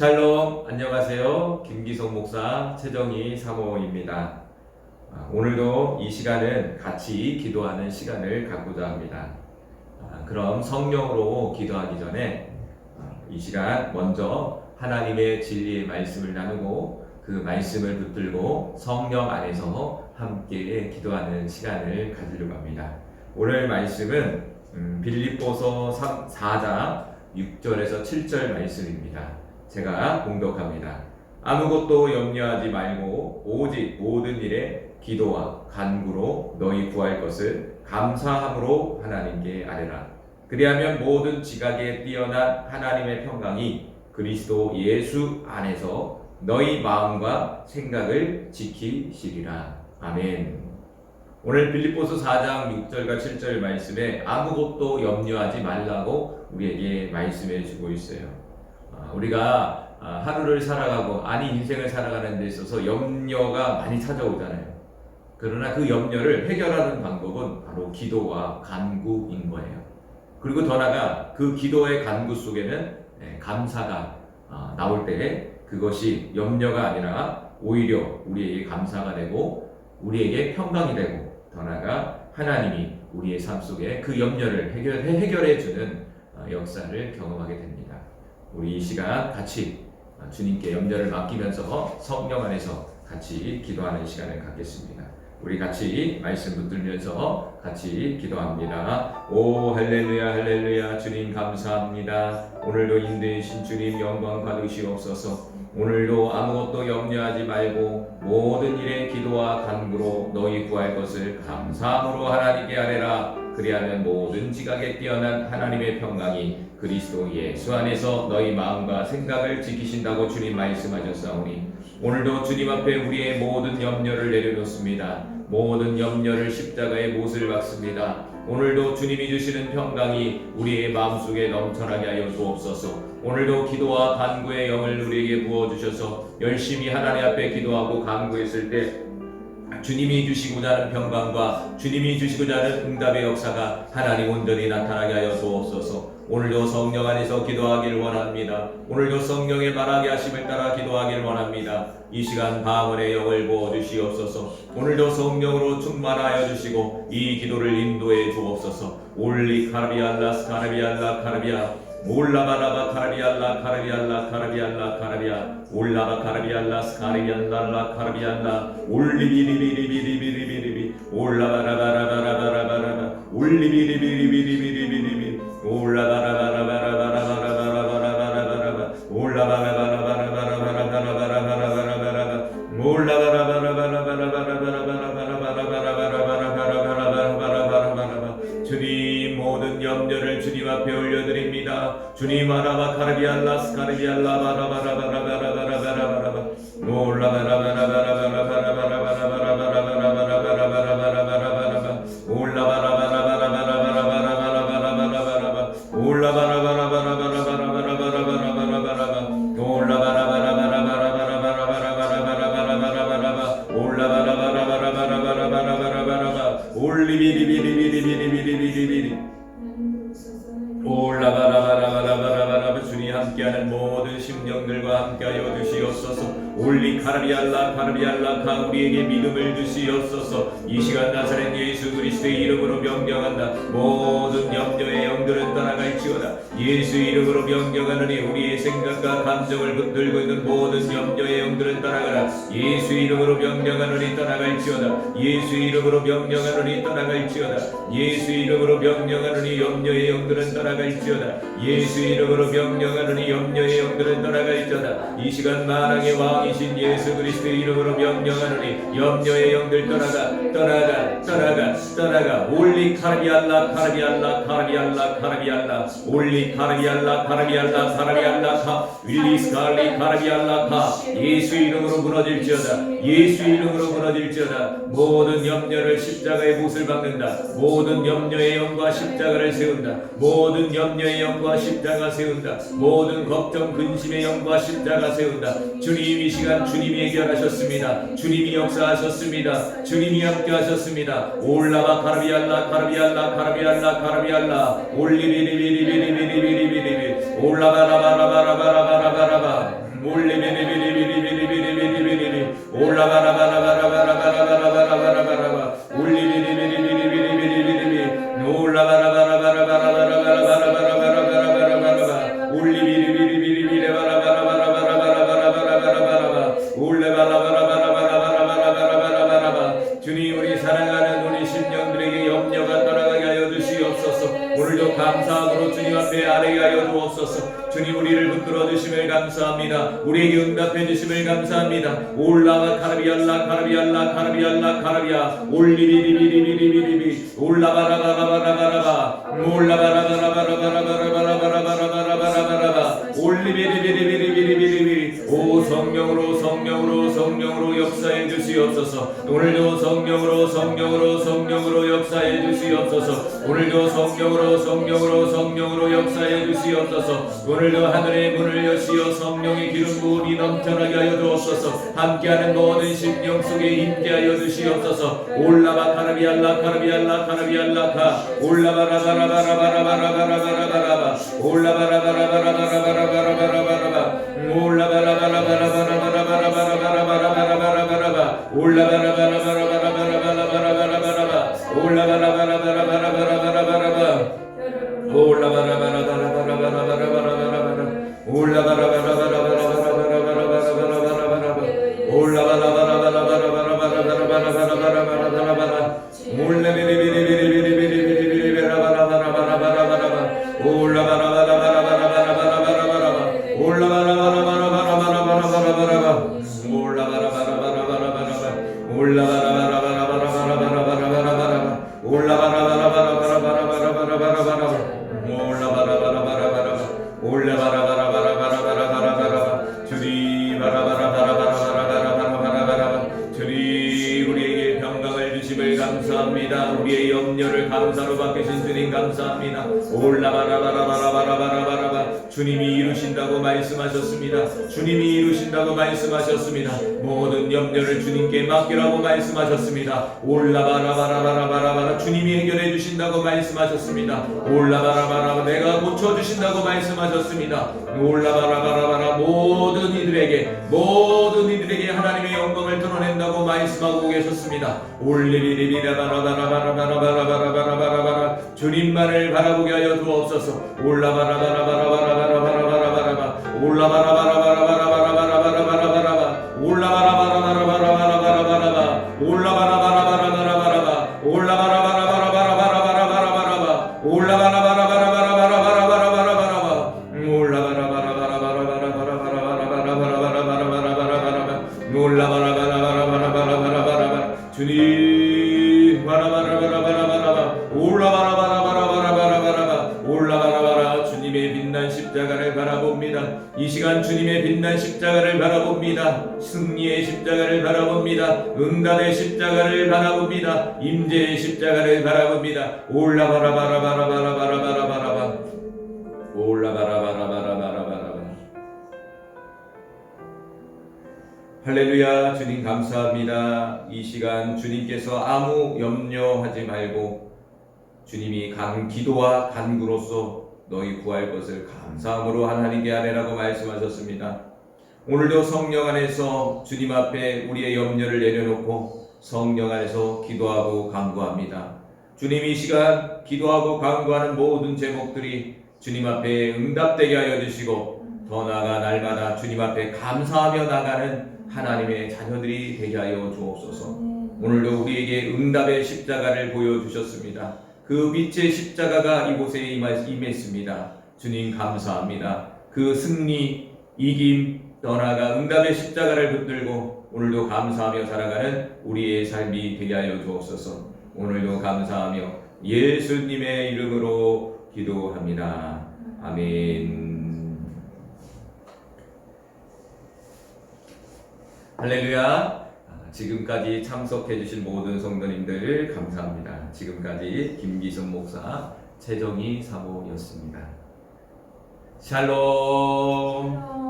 샬롬 안녕하세요. 김기성 목사 최정희 사모입니다. 아, 오늘도 이 시간은 같이 기도하는 시간을 갖고자 합니다. 아, 그럼 성령으로 기도하기 전에 아, 이 시간 먼저 하나님의 진리의 말씀을 나누고 그 말씀을 붙들고 성령 안에서 함께 기도하는 시간을 가지려고 합니다. 오늘 말씀은 음, 빌립보서 3, 4장 6절에서 7절 말씀입니다. 제가 공독합니다. 아무것도 염려하지 말고 오직 모든 일에 기도와 간구로 너희 구할 것을 감사함으로 하나님께 아뢰라. 그리하면 모든 지각에 뛰어난 하나님의 평강이 그리스도 예수 안에서 너희 마음과 생각을 지키시리라. 아멘. 오늘 빌립보서 4장 6절과 7절 말씀에 아무것도 염려하지 말라고 우리에게 말씀해 주고 있어요. 아, 우리가 아, 하루를 살아가고 아니 인생을 살아가는 데 있어서 염려가 많이 찾아오잖아요. 그러나 그 염려를 해결하는 방법은 바로 기도와 간구인 거예요. 그리고 더 나아가 그 기도의 간구 속에는 예, 감사가 아, 나올 때 그것이 염려가 아니라 오히려 우리에게 감사가 되고 우리에게 평강이 되고 더 나아가 하나님이 우리의 삶 속에 그 염려를 해결해, 주는 어, 역사를 경험하게 됩니다. 우리 이 시간 같이 어, 주님께 염려를 맡기면서 성령 안에서 같이 기도하는 시간을 갖겠습니다. 우리 같이 말씀 붙들면서 같이 기도합니다. 오 할렐루야 할렐루야 주님 감사합니다. 오늘도 인도해신 주님 영광 받으시옵소서. 오늘도 아무것도 염려하지 말고 모든 일에 기도와 간구로 너희 구할 것을 감사함으로 하나님께 아뢰라. 그리하면 모든 지각에 뛰어난 하나님의 평강이 그리스도 예수 안에서 너희 마음과 생각을 지키신다고 주님 말씀하셨사오니 오늘도 주님 앞에 우리의 모든 염려를 내려놓습니다. 모든 염려를 십자가에 못을 박습니다. 오늘도 주님이 주시는 평강이 우리의 마음속에 넘쳐나게 하여 주옵소서. 오늘도 기도와 간구의 영을 우리에게 부어 주셔서 열심히 하나님 앞에 기도하고 간구했을 때 주님이 주시고자 하는 평강과 주님이 주시고자 하는 응답의 역사가 하나님 온전히 나타나게 하여 주옵소서. 오늘도 성령 안에서 기도하기를 원합니다. 오늘도 성령의 말하게 하심을 따라 기도하기를 원합니다. 이 시간 방언의 영을 부어 주시옵소서. 오늘도 성령으로 충만하여 주시고 이 기도를 인도해 주옵소서. 올리 카르비알라 스 카르비알라 카르비아 올라바라바 카르비알라 카르비알라 카르비알라 카르비아 올라바 카르비알라 스 카르비알라 카르비알라 올리비리비리비리비리비리 올라바라바라바라바라바라 올리비리비리비리비리비리 주님 모든 염려를 주님 앞에 올려드립니다. 주님 아라바 카르비알라스 카르비알라바 올리 카르비알라 카르비알라 우리에게 믿음을 주시옵소서. 이 시간 나사렛 예수 그리스도의 이름으로 명령한다. 모든 염려의 영들은 떠나갈지어다. 예수 이름으로 명령하느니 우리의 생각과 감정을 붙들고 있는 모든 염려의 영들은 떠나가라. 예수 이름으로 명령하느니 떠나갈지어다. 예수 이름으로 명령하느니 떠나갈지어다. 예수 이름으로 명령하느니 염려의 영들은 떠나갈지어다. 예수 이름으로 명령하느니 염려의 영들은 떠나갈지어다. 이 시간 만왕의 왕이신 예수 그리스도의 이름으로 명령하느니 염려의 영들 떠나가 떠나가 떠나가 떠나가. 올리 카르비알라 카르비알라 카르비알라 카르비알라. 올리 카르비알라 카르비알라 카르비알라 카. 윌리스 칼리 카르비알라 카. 예수 이름으로 무너질지어다. 예수 이름으로 무너질지어다. 모든 염려를 십자가의 못을 박는다. 모든 염려의 영과 십자가를 세운다. 모든 염려의 영과 십자가 세운다. 모든 걱정 근심의 영과 십자가 세운다. 주님 이 시간 주 주님이 해결하셨습니다. 주님이 역사하셨습니다. 주님이 함께하셨습니다. 올라가 카르비알라 카르비알라 카르비알라 카르비알라 올리비리비리비리비리비리비리 올라가 라바라바라바라바라바 올리비리비리비리비리비리비리 올라가 라바라바라바라바라바라바라바라바 올리비리비리비리비리비리비 올라가 라바라바라바라바라바라바라바 들어 주심을 감사합니다. 우리에게 응답해 주심을 감사합니다. 올라가 카라비알라 카라비알라 카라비알라 카라비아 올리비리비리비리비리비 올라바라바라바라바라바 올라바라바라바라바라바라바라바라바라바라바 올리비리비리비리비리비리 오 성령으로 성령으로 성령으로 역사해 주시옵소서 오늘도 성령으로 성령으로 성령으로 역사해 주시옵소서 오늘도 성령으로 성령으로 성령으로 역사해 주시옵소서 오늘도 하늘의 문을 여시어 성령의 기름 부음이 넘쳐나게 하여 주옵소서 함께하는 모든 심령 속에 임재하여 주시옵소서 올라바 카라비알라 카라비알라 카라비알라카 올라바라바라바라바라바라바라바라바라바 올라바라바라바라바라바라바라바라바 올라바라바라바라바라바라바라바라바 உள்ளவர 바라바라바라바라바라바라바라바라바 주님 우리에게 평강을 주심을 감사합니다. 우리의 염려를 감사로 바뀌신 주님 감사합니다. 올라바라바라바라바라바라바라바 주님이 이루신다고 말씀하셨습니다. 주님이 이루신다고 말씀하셨습니다. 모든 염려를 주님께 맡기라고 말씀하셨습니다. 올라바라바라바라바라바라 주님이 해결해 주신다고 말씀하셨습니다. 올라바라바라바 내가 고쳐 주신다고 말씀하셨습니다. 올라바라바라바라 모든 이들에게 모든 이들에게 하나님의 영광을 드러낸다고 말씀하고 계셨습니다. 올리리리리라바라바라바라바라바라바라바라 주님만을 바라보게 하여 두옵소서. 올라바라 이 시간 주님의 빛난 십자가를 바라봅니다. 승리의 십자가를 바라봅니다. 응답의 십자가를 바라봅니다. 임재의 십자가를 바라봅니다. 올라바라바라바라바라바라바라바라 올라바라바라바라바라바라바. 할렐루야 주님 감사합니다. 이 시간 주님께서 아무 염려하지 말고 주님이 간 기도와 간구로서 너희 구할 것을 감사함으로 하나님께 아뢰라고 말씀하셨습니다. 오늘도 성령 안에서 주님 앞에 우리의 염려를 내려놓고 성령 안에서 기도하고 간구합니다. 주님 이 시간 기도하고 간구하는 모든 제목들이 주님 앞에 응답되게 하여 주시고 더 나아가 날마다 주님 앞에 감사하며 나가는 하나님의 자녀들이 되게 하여 주옵소서. 오늘도 우리에게 응답의 십자가를 보여주셨습니다. 그 빛의 십자가가 이곳에 임했습니다. 주님 감사합니다. 그 승리, 이김, 떠나가 응답의 십자가를 붙들고 오늘도 감사하며 살아가는 우리의 삶이 되게 하여 주옵소서. 오늘도 감사하며 예수님의 이름으로 기도합니다. 아멘. 할렐루야. 아, 지금까지 참석해주신 모든 성도님들 감사합니다. 지금까지 김기성 목사, 최정희 사모였습니다. 샬롬. 샬롬.